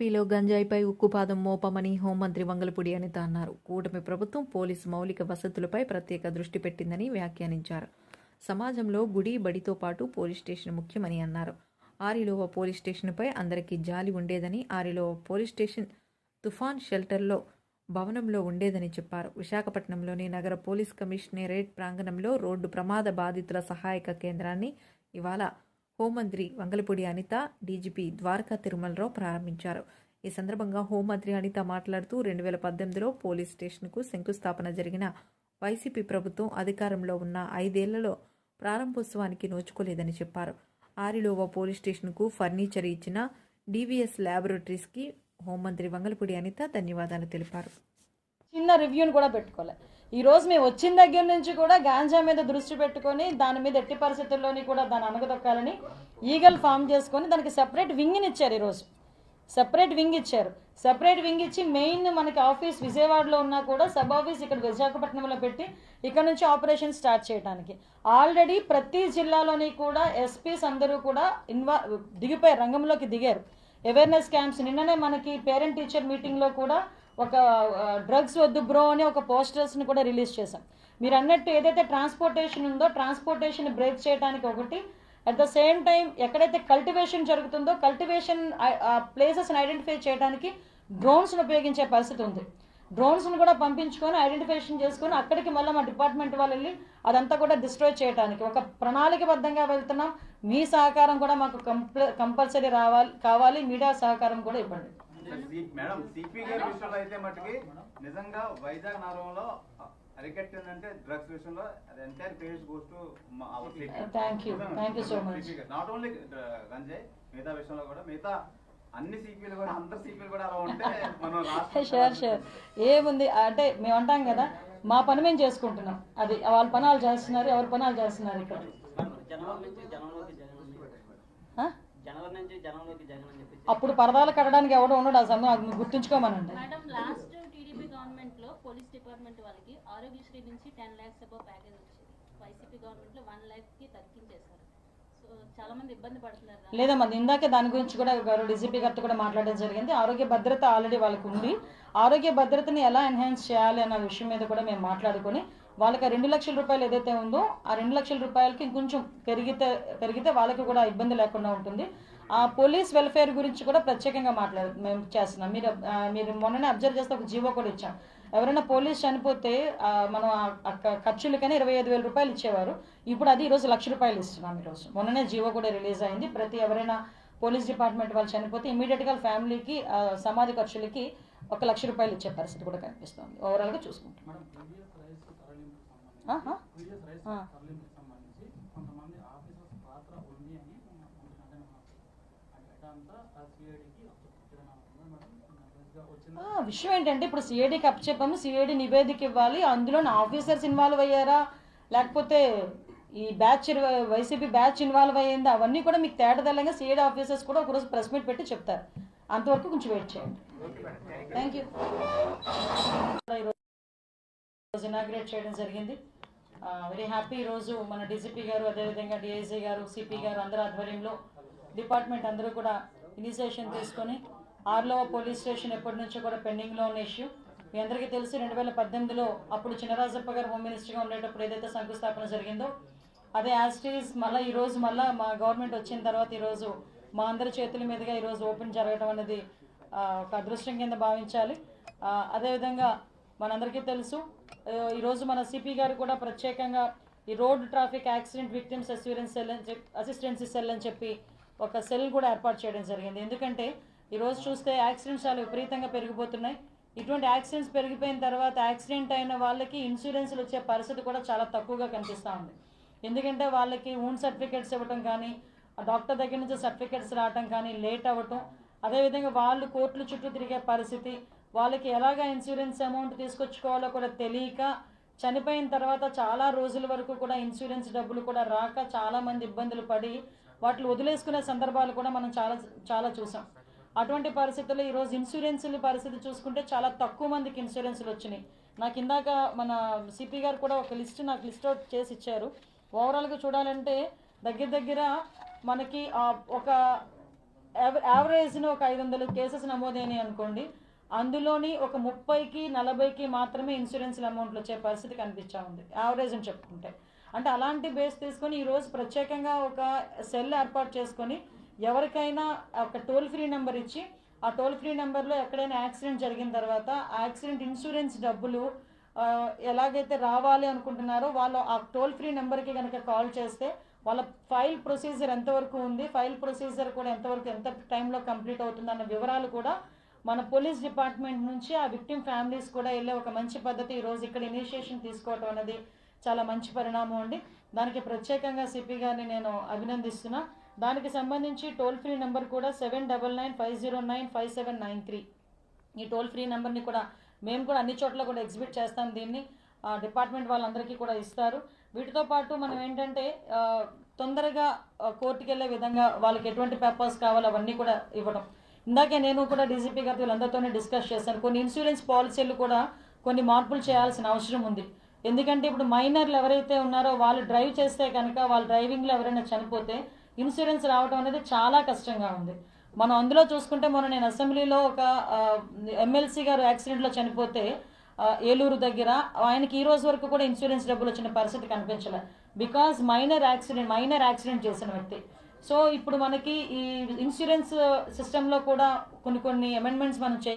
ఏపీలో గంజాయిపై ఉక్కుపాదం మోపమని హోంమంత్రి వంగలపూడి అనిత అన్నారు. కూటమి ప్రభుత్వం పోలీసు మౌలిక వసతులపై ప్రత్యేక దృష్టి పెట్టిందని వ్యాఖ్యానించారు. సమాజంలో గుడి బడితో పాటు పోలీస్ స్టేషన్ ముఖ్యమని అన్నారు. ఆరిలోవ పోలీస్ స్టేషన్పై అందరికీ జాలి ఉండేదని ఆరిలోవ పోలీస్ స్టేషన్ తుఫాన్ షెల్టర్లో భవనంలో ఉండేదని చెప్పారు. విశాఖపట్నంలోని నగర పోలీస్ కమిషనరేట్ ప్రాంగణంలో రోడ్డు ప్రమాద బాధితుల సహాయక కేంద్రాన్ని ఇవాళ హోంమంత్రి వంగలపూడి అనిత డీజీపీ ద్వారకా తిరుమలరావు ప్రారంభించారు. ఈ సందర్భంగా హోంమంత్రి అనిత మాట్లాడుతూ రెండు వేల పద్దెనిమిదిలో పోలీస్ స్టేషన్కు శంకుస్థాపన జరిగిన వైసీపీ ప్రభుత్వం అధికారంలో ఉన్న ఐదేళ్ళలో ప్రారంభోత్సవానికి నోచుకోలేదని చెప్పారు. ఆరిలోవ పోలీస్ స్టేషన్కు ఫర్నిచర్ ఇచ్చిన డీవీఎస్ ల్యాబొరేటరీస్కి హోంమంత్రి వంగలపూడి అనిత ధన్యవాదాలు తెలిపారు. చిన్న రివ్యూని కూడా పెట్టుకోలేదు ఈరోజు మేము వచ్చిన దగ్గర నుంచి కూడా గాంజా మీద దృష్టి పెట్టుకొని దాని మీద ఎట్టి పరిస్థితుల్లోని కూడా దాన్ని అనగదొక్కాలని ఈగల్ ఫామ్ చేసుకొని దానికి సెపరేట్ వింగ్ని ఇచ్చారు ఈరోజు సెపరేట్ వింగ్ ఇచ్చారు. సెపరేట్ వింగ్ ఇచ్చి మెయిన్ మనకి ఆఫీస్ విజయవాడలో ఉన్నా కూడా సబ్ ఆఫీస్ ఇక్కడ విశాఖపట్నంలో పెట్టి ఇక్కడ నుంచి ఆపరేషన్ స్టార్ట్ చేయడానికి ఆల్రెడీ ప్రతి జిల్లాలోని కూడా ఎస్పీస్ అందరూ కూడా ఇన్వా దిగిపోయారు రంగంలోకి దిగారు. అవేర్నెస్ క్యాంప్స్ నిన్ననే మనకి పేరెంట్ టీచర్ మీటింగ్లో కూడా ఒక డ్రగ్స్ వద్దు బ్రో అని ఒక పోస్టర్స్ని కూడా రిలీజ్ చేశాం. మీరు అన్నట్టు ఏదైతే ట్రాన్స్పోర్టేషన్ ఉందో ట్రాన్స్పోర్టేషన్ బ్రేక్ చేయడానికి ఒకటి అట్ ద సేమ్ టైం ఎక్కడైతే కల్టివేషన్ జరుగుతుందో కల్టివేషన్ ప్లేసెస్ని ఐడెంటిఫై చేయడానికి డ్రోన్స్ని ఉపయోగించే పరిస్థితి ఉంది. డ్రోన్స్ని కూడా పంపించుకొని ఐడెంటిఫికేషన్ చేసుకొని అక్కడికి మళ్ళీ మా డిపార్ట్మెంట్ వాళ్ళు వెళ్ళి అదంతా కూడా డిస్ట్రాయ్ చేయడానికి ఒక ప్రణాళికబద్ధంగా వెళ్తున్నాం. మీ సహకారం కూడా మాకు కంపల్సరీ రావాలి కావాలి మీడియా సహకారం కూడా ఇవ్వండి. మేడం సిపి గారి విషయంలో అయితే మట్టుకి నిజంగా వైజాగ్ నగరంలో అరికట్టిందంటే డ్రగ్స్ విషయంలో అది entire page goes to. Not only ganja మిగతా విషయంలో కూడా మిగతా అన్ని సిపిలు కూడా అందరు సిపిలు కూడా అలా ఉంటే మనం రాష్ట్రం షూర్ షూర్ ఏముంది? అంటే మేము అంటాం కదా మా పని మేము చేసుకుంటున్నాం. అది వాళ్ళ పని వాళ్ళు చేస్తున్నారు ఎవరి పని వాళ్ళు చేస్తున్నారు ఇక్కడ? జనవరి నుంచి జనంలోకి జగన్? జనవరి నుంచి జనంలోకి జగన్ అప్పుడు పరదాలు కట్టడానికి ఎవడో ఉండడు ఆ సమయం అది గుర్తుంచుకోమనండి. మేడం లాస్ట్ టీడీపీ గవర్నమెంట్లో పోలీస్ డిపార్ట్మెంట్ వాళ్ళకి ఆరోగ్యశ్రీ నుంచి టెన్ ల్యాక్స్ అబౌవ్ ప్యాకేజ్ వచ్చింది. వైసీపీ గవర్నమెంట్లో వన్ ల్యాక్కి తగ్గించేశారు. సో చాలా మంది ఇబ్బంది పడుతున్నారు దానికి. లేదమ్మా ఇందాకే దాని గురించి కూడా గౌరవ డీజీపీ గారితో కూడా మాట్లాడడం జరిగింది. ఆరోగ్య భద్రత ఆల్రెడీ వాళ్ళకి ఉంది. ఆరోగ్య భద్రతని ఎలా ఎన్హాన్స్ చేయాలి అన్న విషయం మీద కూడా మేము మాట్లాడుకొని వాళ్ళకి రెండు లక్షల రూపాయలు ఏదైతే ఉందో ఆ రెండు లక్షల రూపాయలకి ఇంకొంచెం పెరిగితే పెరిగితే వాళ్ళకి కూడా ఇబ్బంది లేకుండా ఉంటుంది. పోలీస్ వెల్ఫేర్ గురించి కూడా ప్రత్యేకంగా మాట్లాడు మేము చేస్తున్నాం. మీరు ఆ, మీరు మొన్ననే అబ్జర్వ్ చేస్తే ఒక జీవో కూడా ఇచ్చాం. ఎవరైనా పోలీస్ చనిపోతే ఆ, మనం ఆ- ఆ ఖర్చులకనే ఇరవై ఐదు వేల రూపాయలు ఇచ్చేవారు. ఇప్పుడు అది ఈరోజు లక్ష రూపాయలు ఇస్తున్నాం ఈరోజు మొన్ననే జీవో కూడా రిలీజ్ అయింది. ప్రతి ఎవరైనా పోలీస్ డిపార్ట్మెంట్ వాళ్ళు చనిపోతే ఇమీడియట్గా ఫ్యామిలీకి ఆ, సమాధి ఖర్చులకి ఒక లక్ష రూపాయలు ఇచ్చే పరిస్థితి కూడా కనిపిస్తుంది. ఓవరాల్గా చూసుకుంటాం మేడం ప్రీవియస్ రైస్ తరలింపుకు సంబంధించి ఆహా. ప్రీవియస్ రైస్ ఆ. తరలింపుకు సంబంధించి కొంతమంది ఆఫీసర్స్ పాత్ర ఉంది అని అంటే అదంతా సిఐడికి వచ్చింది ఆ, విషయం ఏంటంటే ఇప్పుడు సిఐడికి అప్ చెప్పాము. సిఐడి నివేదిక ఇవ్వాలి. అందులో నా ఆఫీసర్స్ ఇన్వాల్వ్ అయ్యారా? లేకపోతే ఈ బ్యాచ్ వైసీపీ బ్యాచ్ ఇన్వాల్వ్ అయ్యిందా? అవన్నీ కూడా మీకు తేటదల్లంగా సిఐడి ఆఫీసర్స్ కూడా ఒకరోజు ప్రెస్ మీట్ పెట్టి చెప్తారు. అంతవరకు కొంచెం వెయిట్ చేయండి. థ్యాంక్ యూ ఈరోజు ఇనాగ్రేట్ చేయడం జరిగింది. వెరీ హ్యాపీ ఈరోజు మన డీజీపీ గారు అదేవిధంగా డిఐజీ గారు సిపి గారు అందరి ఆధ్వర్యంలో డిపార్ట్మెంట్ అందరూ కూడా ఇనిషియేషన్ తీసుకొని ఆర్లో పోలీస్ స్టేషన్ ఎప్పటి నుంచో కూడా పెండింగ్లో ఉన్న ఇష్యూ. మీ అందరికీ తెలిసి రెండు వేల పద్దెనిమిదిలో అప్పుడు చినరాజప్ప గారు హోమ్ మినిస్టర్గా ఉండేటప్పుడు ఏదైతే శంకుస్థాపన జరిగిందో అదే యాస్టీస్ మళ్ళీ ఈరోజు మళ్ళీ మా గవర్నమెంట్ వచ్చిన తర్వాత ఈరోజు మా అందరి చేతుల మీదుగా ఈరోజు ఓపెన్ జరగడం అనేది ఒక అదృష్టం కింద భావించాలి. అదేవిధంగా మనందరికీ తెలుసు ఈరోజు మన సిపి గారు కూడా ప్రత్యేకంగా ఈ road traffic accident victims assurance cell అని చెప్పి అసిస్టెన్సీ సెల్ అని చెప్పి ఒక సెల్ కూడా ఏర్పాటు చేయడం జరిగింది. ఎందుకంటే ఈరోజు చూస్తే యాక్సిడెంట్స్ చాలా విపరీతంగా పెరిగిపోతున్నాయి. ఇటువంటి యాక్సిడెంట్స్ పెరిగిపోయిన తర్వాత యాక్సిడెంట్ అయిన వాళ్ళకి ఇన్సూరెన్స్లు వచ్చే పరిస్థితి కూడా చాలా తక్కువగా కనిపిస్తూ ఉంది. ఎందుకంటే వాళ్ళకి ఓన్ సర్టిఫికేట్స్ ఇవ్వటం కానీ ఆ డాక్టర్ దగ్గర నుంచి సర్టిఫికేట్స్ రావటం కానీ లేట్ అవ్వటం అదేవిధంగా వాళ్ళు కోర్టుల చుట్టూ తిరిగే పరిస్థితి వాళ్ళకి ఎలాగ ఇన్సూరెన్స్ అమౌంట్ తీసుకొచ్చుకోవాలో కూడా తెలియక చనిపోయిన తర్వాత చాలా రోజుల వరకు కూడా ఇన్సూరెన్స్ డబ్బులు కూడా రాక చాలామంది ఇబ్బందులు పడి వాటిని వదిలేసుకునే సందర్భాలు కూడా మనం చాలా చాలా చూసాం. అటువంటి పరిస్థితుల్లో ఈరోజు ఇన్సూరెన్స్ల పరిస్థితి చూసుకుంటే చాలా తక్కువ మందికి ఇన్సూరెన్స్లు వచ్చినాయి. నాకు ఇందాక మన సిపి గారు కూడా ఒక లిస్ట్ నాకు లిస్ట్ అవుట్ చేసి ఇచ్చారు. ఓవరాల్గా చూడాలంటే దగ్గర దగ్గర మనకి ఒక యావరేజ్ను ఒక ఐదు వందల కేసెస్ నమోదైనాయి అనుకోండి. అందులోని ఒక ముప్పైకి నలభైకి మాత్రమే ఇన్సూరెన్స్ అమౌంట్లు వచ్చే పరిస్థితి కనిపించా ఉంది. యావరేజ్ అని చెప్పుకుంటే. అంటే అలాంటి బేస్ తీసుకొని ఈరోజు ప్రత్యేకంగా ఒక సెల్ ఏర్పాటు చేసుకొని ఎవరికైనా ఒక టోల్ ఫ్రీ నెంబర్ ఇచ్చి ఆ టోల్ ఫ్రీ నెంబర్లో ఎక్కడైనా యాక్సిడెంట్ జరిగిన తర్వాత యాక్సిడెంట్ ఇన్సూరెన్స్ డబ్బులు ఎలాగైతే రావాలి అనుకుంటున్నారో వాళ్ళు ఆ టోల్ ఫ్రీ నెంబర్కి కనుక కాల్ చేస్తే వాళ్ళ ఫైల్ ప్రొసీజర్ ఎంతవరకు ఉంది ఫైల్ ప్రొసీజర్ కూడా ఎంతవరకు ఎంత టైంలో కంప్లీట్ అవుతుంది అన్న వివరాలు కూడా మన పోలీస్ డిపార్ట్మెంట్ నుంచి ఆ విక్టిమ్ ఫ్యామిలీస్ కూడా వెళ్ళే ఒక మంచి పద్ధతి ఈరోజు ఇక్కడ ఇనిషియేషన్ తీసుకోవటం అనేది చాలా మంచి పరిణామం అండి. దానికి ప్రత్యేకంగా సిపి గారిని నేను అభినందిస్తున్నా. దానికి సంబంధించి టోల్ ఫ్రీ నెంబర్ కూడా seven double nine five zero nine five seven nine three. ఈ టోల్ ఫ్రీ నెంబర్ని కూడా మేము కూడా అన్ని చోట్ల కూడా ఎగ్జిబిట్ చేస్తాం దీన్ని. డిపార్ట్మెంట్ వాళ్ళందరికీ కూడా ఇస్తారు. వీటితో పాటు మనం ఏంటంటే తొందరగా ఆ, కోర్టుకి వెళ్ళే విధంగా వాళ్ళకి ఎటువంటి పేపర్స్ కావాలో అవన్నీ కూడా ఇవ్వడం ఇందాకే నేను కూడా డీజీపీ గారితో వీళ్ళందరితోనే డిస్కస్ చేశాను. కొన్ని ఇన్సూరెన్స్ పాలసీలు కూడా కొన్ని మార్పులు చేయాల్సిన అవసరం ఉంది. ఎందుకంటే ఇప్పుడు మైనర్లు ఎవరైతే ఉన్నారో వాళ్ళు డ్రైవ్ చేస్తే కనుక వాళ్ళ డ్రైవింగ్లో ఎవరైనా చనిపోతే ఇన్సూరెన్స్ రావడం అనేది చాలా కష్టంగా ఉంది. మనం అందులో చూసుకుంటే మొన్న నేను అసెంబ్లీలో ఒక ఎమ్మెల్సీ గారు యాక్సిడెంట్లో చనిపోతే ఏలూరు దగ్గర ఆయనకి ఈ రోజు వరకు కూడా ఇన్సూరెన్స్ డబ్బులు వచ్చిన పరిస్థితి కనిపించలే. Because minor accident minor accident చేసిన వ్యక్తి. సో ఇప్పుడు మనకి ఈ ఇన్సూరెన్స్ సిస్టంలో కూడా కొన్ని కొన్ని అమెండ్మెంట్స్ మనం చే